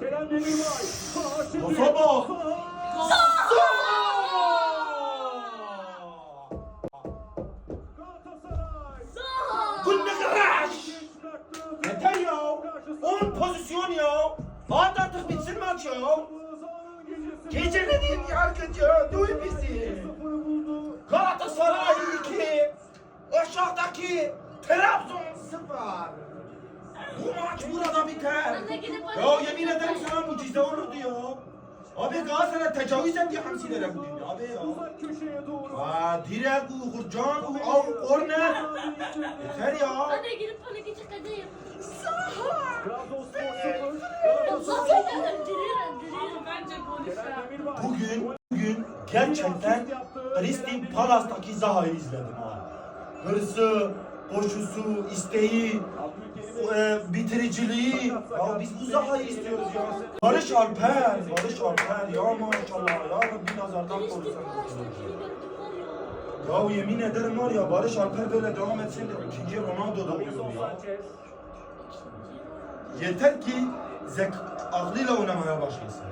Kerem Demirbay. Kıraş. Yeter ya. 10 pozisyon ya. Hadi artık bitsin maç ya. Gecelerin yargıcı duy bizi. Galatasaray 2. Aşağıdaki Trabzon 0. Bu maç burada biter. Anne gidip Ya yemin ederim mucize olurdu ya. Abi Galatasaray tecavüz etti hamsilere bugün ya abi ya. Uzak köşeye doğru. Aa direkt bu Hurcan bu av korner. Yeter ya. Anne gidip panik çıkacağım. Trabzonspor 0. Zaten Galatasaray. diriyorum diriyorum. Bence gol Kerem Demirbay. Bugün bugün gerçekten Crystal Palace'daki Zaha'yı izledim ha. Hırsı, koşusu, isteği, e, bitiriciliği. Ya biz bu Zaha'yı istiyoruz ya. Barış Alper, Barış Alper ya maşallah ya Rabbi nazardan korusun. Ya. Yemin ederim var ya Barış Alper böyle devam etsin de ikinci Ronaldo da olur ya. Yeter ki zek aklıyla oynamaya başlasın.